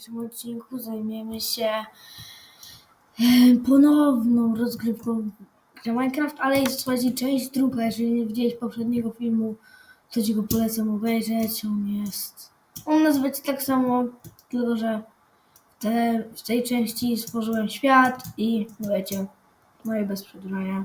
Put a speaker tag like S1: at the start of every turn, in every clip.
S1: dzisiejszym odcinku zajmiemy się ponowną rozgrywką gra Minecraft, ale jest słuchajcie część druga. Jeżeli nie widziałeś poprzedniego filmu, to ci go polecam obejrzeć. On jest. On nazywa się tak samo, tylko że w, te, w tej części stworzyłem świat i wiecie, no i bez przedłużania.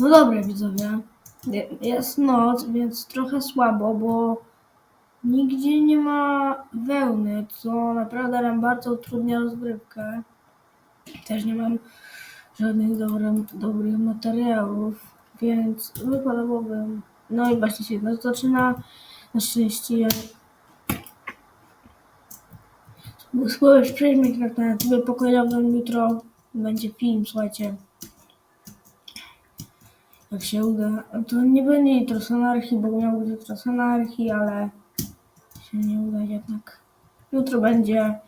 S1: No dobra, widzowie. Je- Jest noc, więc trochę słabo, bo nigdzie nie ma wełny, co naprawdę nam bardzo utrudnia rozgrywkę. Też nie mam żadnych dobrych, dobrych materiałów, więc wypadałoby. No i właśnie się noc zaczyna. Na szczęście spróbuję przejść Minecraft na trybie pokojowym. Jutro będzie film, słuchajcie. Jak się uda, to nie będzie jutro z anarchii, bo miał być jutro ale się nie uda jednak. Jutro będzie,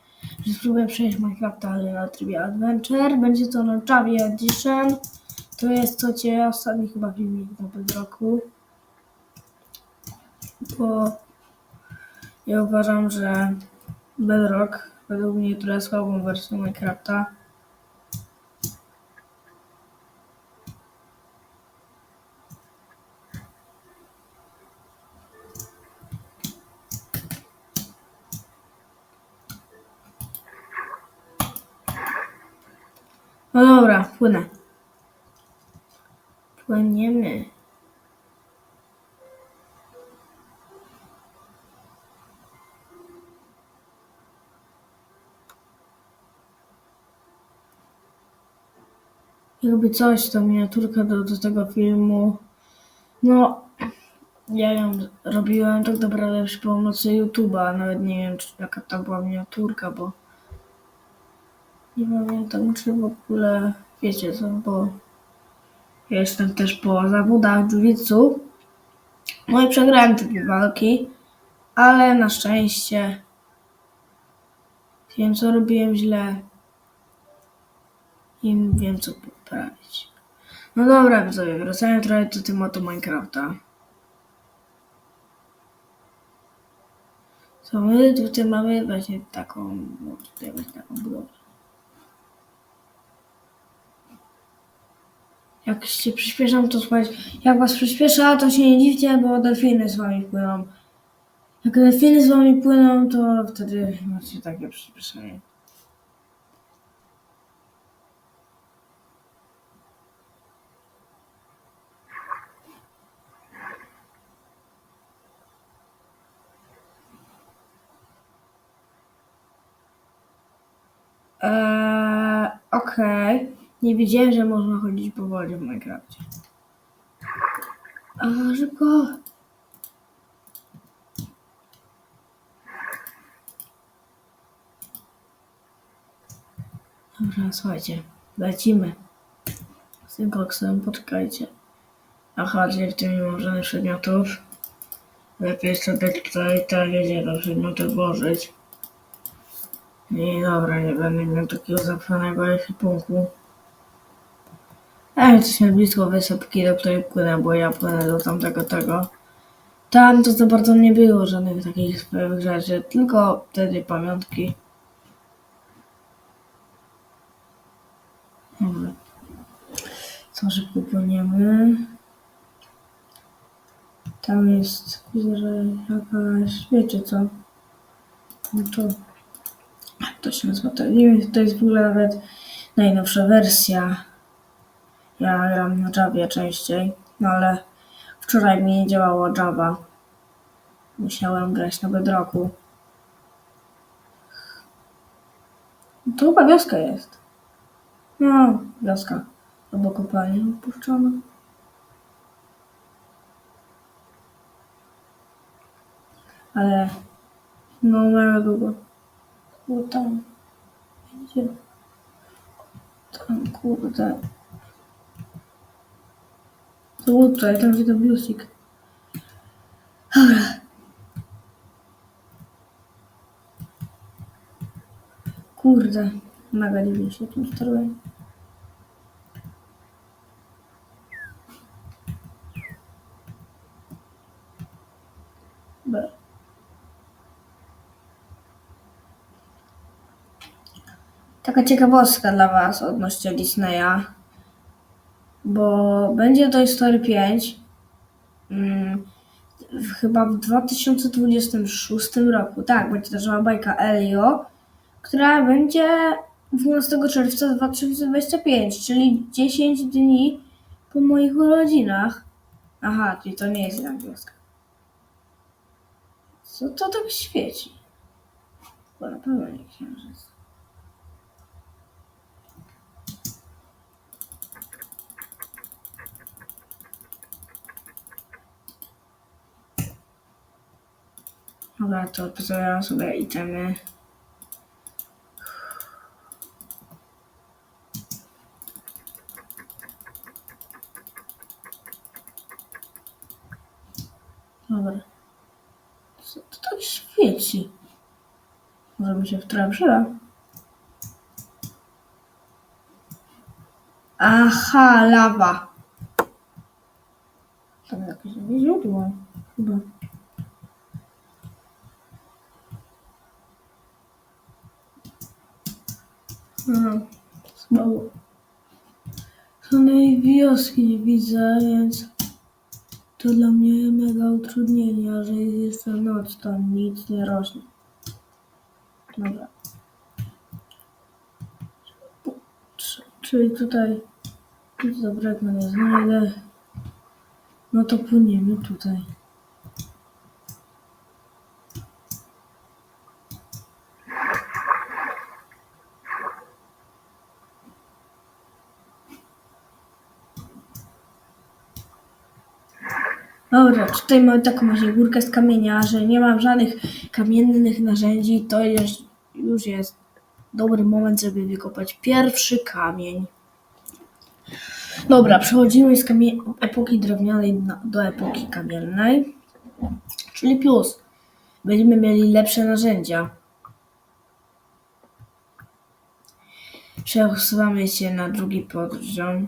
S1: że spróbuję przejść Minecrafta, ale na trybie Adventure. Będzie to na Java Edition. To jest co cię ostatni chyba filmik na Bedrocku. Bo ja uważam, że Bedrock według mnie trochę słabą wersją Minecrafta. No dobra, płynę. Płyniemy. Jakby coś, to miniaturka do, do tego filmu. No, ja ją robiłem tak naprawdę przy pomocy YouTube'a. Nawet nie wiem, czy jaka to była miniaturka, bo nie pamiętam, czy w ogóle wiecie co, bo ja jestem też po zawodach jiu-jitsu. No i przegrałem te dwie walki, ale na szczęście wiem, co robiłem źle i wiem, co poprawić. No dobra, widzowie, wracając trochę do tematu Minecrafta. Co my tutaj mamy właśnie taką, tutaj taką budowę. Jak się przyspieszam, to słuchajcie, jak was przyspiesza, to się nie dziwcie, bo delfiny z wami płyną. Jak delfiny z wami płyną, to wtedy macie takie przyspieszenie. Eee, okej. Nie wiedziałem, że można chodzić po wodzie w Minecrafcie. A, szybko! Dobra, słuchajcie, lecimy. Z tym koksem, poczekajcie. Aha, czyli w tym nie mam przedmiotów. Lepiej sobie tutaj tak wiecie, do przedmioty włożyć. I dobra, nie będę miał takiego zapchanego ekwipunku. A jesteśmy blisko wysepki, do której płynę, bo ja płynę do tamtego tego. Tam to za bardzo nie było żadnych takich swoich rzeczy, tylko wtedy pamiątki. Dobra. Co szybko płyniemy. Tam jest, widzę, że jakaś, wiecie co? No to, to się nazywa? To, to jest w ogóle nawet najnowsza wersja. Ja gram na Javie częściej, no ale wczoraj mi nie działała Java. Musiałem grać na Bedrocku. To chyba wioska jest. No, wioska. Albo kopalnia opuszczona. Ale no mega długo. Bo tam. Tam kurde. Złoto, ale tam gdzie to. Dobra. Kurde, mega dziwnie się tym steruje. Taka ciekawostka dla Was odnośnie Disneya bo będzie Toy Story 5 mm, w- chyba w 2026 roku. Tak, będzie nowa bajka Elio, która będzie 12 czerwca 2025, czyli 10 dni po moich urodzinach. Aha, czyli to nie jest wioska. Co to tak świeci? Bo na pewno nie księżyc. Dobra, to pozbieram sobie itemy. Dobra. Co to tak świeci? Może mi się przyda? Aha, lawa. Tam jakieś źródło. Chyba. Słabo. Samej wioski nie widzę, więc to dla mnie mega utrudnienie, że jest jeszcze noc, to nic nie rośnie. Dobra. Czy- Czyli tutaj nic dobrego nie znajdę. No to płyniemy tutaj. Dobra, tutaj mamy taką właśnie górkę z kamienia, że nie mam żadnych kamiennych narzędzi, to jest, już jest dobry moment, żeby wykopać pierwszy kamień. Dobra, przechodzimy z epoki drewnianej do epoki kamiennej, czyli plus. Będziemy mieli lepsze narzędzia. Przesuwamy się na drugi poziom.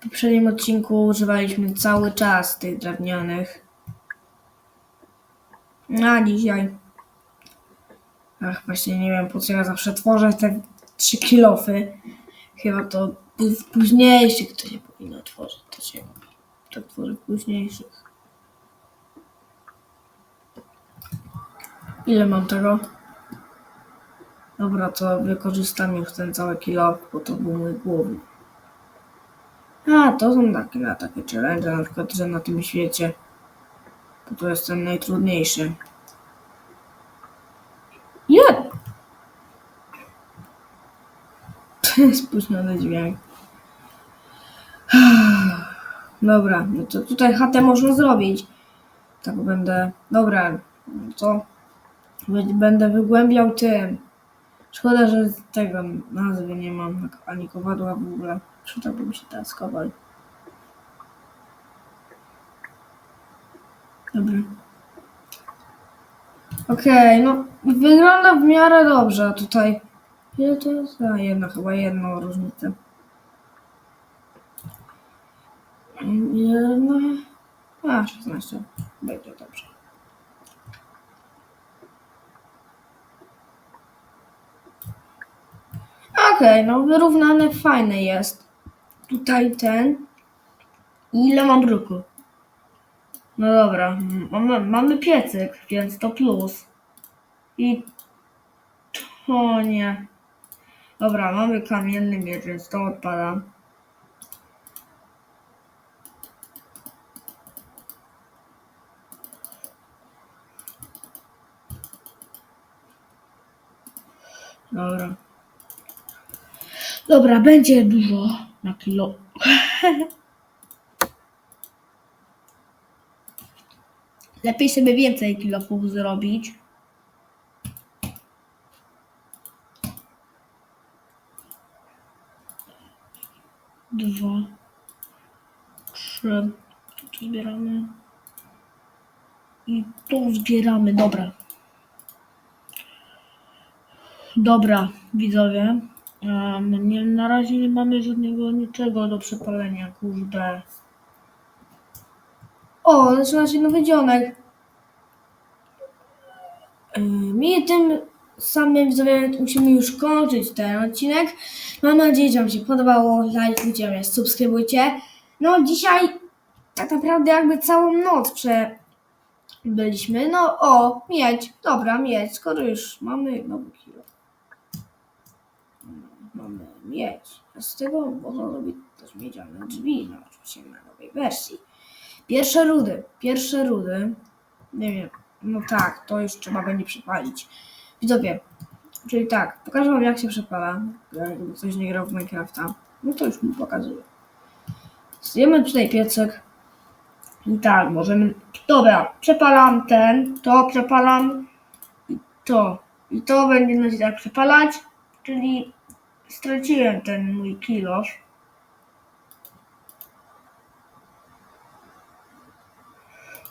S1: W poprzednim odcinku używaliśmy cały czas tych drewnianych. A dzisiaj. Ach, właśnie nie wiem po co ja zawsze tworzę te trzy kilofy. Chyba to w późniejszych to się powinno tworzyć. To się tak tworzy w późniejszych. Ile mam tego? Dobra, to wykorzystam już ten cały kilo, bo to był mój główny. A, to są takie, na takie challenge, na przykład, że na tym świecie. To jest ten najtrudniejszy. Nie! To jest spóźniony dźwięk. Dobra, no to tutaj chatę można zrobić. Tak będę. Dobra, no to będę wygłębiał tym. Szkoda, że tego nazwy nie mam, jak ani kowadła w ogóle. Mi się teraz kowal. Dobra. Okej, no wygląda w miarę dobrze tutaj. Ile to jest? A, jedna, chyba jedną różnicę. Jedna. A, 16. Będzie dobrze. Okej, no wyrównane fajne jest. Tutaj ten. Ile mam bruku? No dobra, mamy, mamy piecyk, więc to plus. I to nie. Dobra, mamy kamienny miecz, więc to odpada. Dobra. Dobra, będzie dużo na kilo. Lepiej sobie więcej kilofów zrobić. Dwa. Trzy. Tu zbieramy. I tu zbieramy, dobra. Dobra, widzowie. Um, nie, na razie nie mamy żadnego niczego do przepalenia, kurde. O, zaczyna się nowy dzionek. Yy, tym samym musimy już kończyć ten odcinek. Mam nadzieję, że Wam się podobało. Lajkujcie mnie, subskrybujcie. No dzisiaj tak naprawdę jakby całą noc przebyliśmy. No o, miedź. Dobra, miedź. Skoro już mamy nowy kilo. Mamy miedź. A z tego można robić też miedziane drzwi. No oczywiście na nowej wersji. Pierwsze rudy. Pierwsze rudy. Nie wiem. No tak, to już trzeba będzie przepalić. Widzowie, czyli tak, pokażę wam jak się przepala. Jakby ktoś nie grał w Minecrafta. No to już mu pokazuję. Zdjemy tutaj piecek. I tak, możemy... Dobra, przepalam ten, to przepalam i to. I to będzie na tak przepalać, czyli straciłem ten mój kilosz.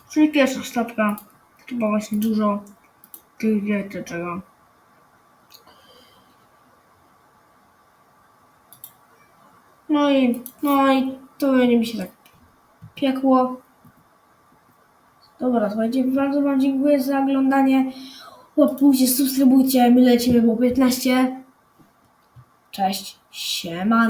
S1: Czyli pierwsza stopka. Chyba właśnie dużo tych wiecie czego. No i, no i to będzie mi się tak piekło. Dobra, słuchajcie, bardzo Wam dziękuję za oglądanie. Łapkujcie, subskrybujcie, my lecimy, było 15. Cześć, siema.